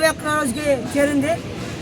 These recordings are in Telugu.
అరవై ఒక్క రోజుకి చేరింది.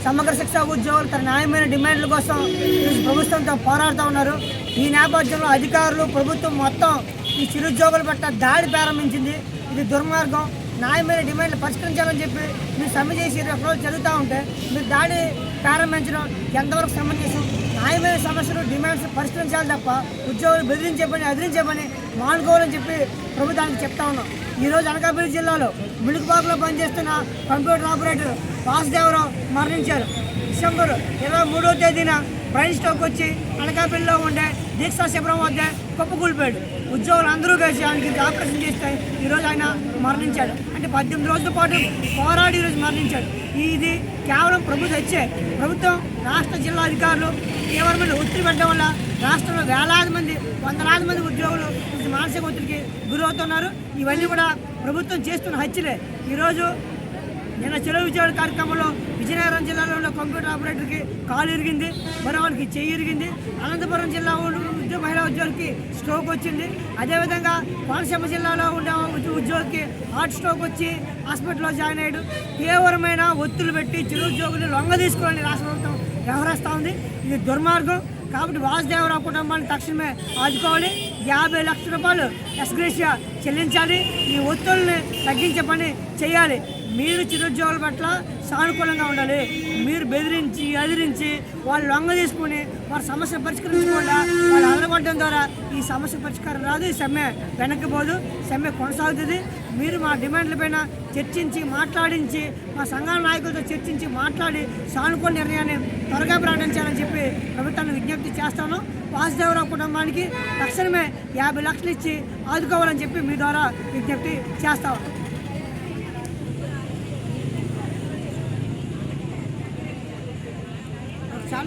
సమగ్ర శిక్షా ఉద్యోగులు తన న్యాయమైన డిమాండ్ల కోసం ఈరోజు ప్రభుత్వంతో పోరాడుతూ ఉన్నారు. ఈ నేపథ్యంలో అధికారులు ప్రభుత్వం మొత్తం ఈ చిరుద్యోగుల పట్ల దాడి ప్రారంభించింది. ఇది దుర్మార్గం. న్యాయమైన డిమాండ్లు పరిష్కరించాలని చెప్పి మీరు సమ్మె చేసి ఇరవై రోజులు జరుగుతూ ఉంటే మీరు దాడి ప్రారంభించడం ఎంతవరకు సమంజసం? న్యాయమైన సమస్యలు డిమాండ్స్ పరిష్కరించాలి తప్ప ఉద్యోగులు బెదిరించే పని ఎదిరించే పని మానుకోవాలని చెప్పి ప్రభుత్వానికి చెప్తా ఉన్నాం. ఈరోజు అనకాపల్లి జిల్లాలో ములుగుపాకులో పనిచేస్తున్న కంప్యూటర్ ఆపరేటర్ వాసుదేవరావు మరణించారు. డిసెంబర్ ఇరవై మూడో తేదీన బ్రైన్ స్ట్రోక్ వచ్చి అనకాపల్లిలో ఉండే దీక్షా శిబిరం వద్ద కుప్పకూలిపోయాడు ఉద్యోగులు అందరూ కలిసి ఆయనకి ఆపరేషన్ చేస్తే ఈరోజు ఆయన మరణించాడు. అంటే పద్దెనిమిది రోజుల పాటు పోరాడి ఈరోజు మరణించాడు. ఇది కేవలం ప్రభుత్వం ఇచ్చే ప్రభుత్వం రాష్ట్ర జిల్లా అధికారులు తీవ్రమైన ఒత్తిడి పెట్టడం వల్ల రాష్ట్రంలో వేలాది మంది వందలాది మంది ఉద్యోగులు మానసిక ఒత్తిడికి గురవుతున్నారు. ఇవన్నీ కూడా ప్రభుత్వం చేస్తున్న హత్యలే. ఈరోజు నిన్న చెరువు విజయవాడ కార్యక్రమంలో విజయనగరం జిల్లాలో ఉన్న కంప్యూటర్ ఆపరేటర్కి కాలు ఇరిగింది మరొకరికి చెయ్యి ఇరిగింది. అనంతపురం జిల్లా ఉన్న మహిళా ఉద్యోగికి స్ట్రోక్ వచ్చింది. అదేవిధంగా కోనసీమ జిల్లాలో ఉన్న ఉద్యోగికి హార్ట్ స్ట్రోక్ వచ్చి హాస్పిటల్లో జాయిన్ అయ్యాడు. తీవ్రమైన ఒత్తులు పెట్టి చిరుద్యోగులు లొంగ తీసుకోవాలని రాష్ట్ర ప్రభుత్వం వ్యవహరిస్తూ ఉంది. ఇది దుర్మార్గం. కాబట్టి వాసుదేవరావు కుటుంబాన్ని తక్షణమే ఆదుకోవాలి. యాభై లక్షల రూపాయలు ఎస్గ్రేషియా చెల్లించాలి. ఈ ఒత్తుల్ని తగ్గించే పని చేయాలి. మీరు చిరుద్యోగుల పట్ల సానుకూలంగా ఉండాలి. మీరు బెదిరించి ఎదిరించి వాళ్ళు లొంగ తీసుకుని వారి సమస్య పరిష్కరించకుండా వాళ్ళ అదలగొట్టడం ద్వారా ఈ సమస్య పరిష్కారం రాదు. ఈ సమ్మె వెనక్కిపోదు సమ్మె కొనసాగుతుంది. మీరు మా డిమాండ్లపైన చర్చించి మాట్లాడించి మా సంఘాల నాయకులతో చర్చించి మాట్లాడి సానుకూల నిర్ణయాన్ని త్వరగా ప్రకటించాలని చెప్పి ప్రభుత్వాన్ని విజ్ఞప్తి చేస్తాను. వాసుదేవరావు కుటుంబానికి తక్షణమే యాభై లక్షలు ఇచ్చి ఆదుకోవాలని చెప్పి మీ ద్వారా విజ్ఞప్తి చేస్తాను.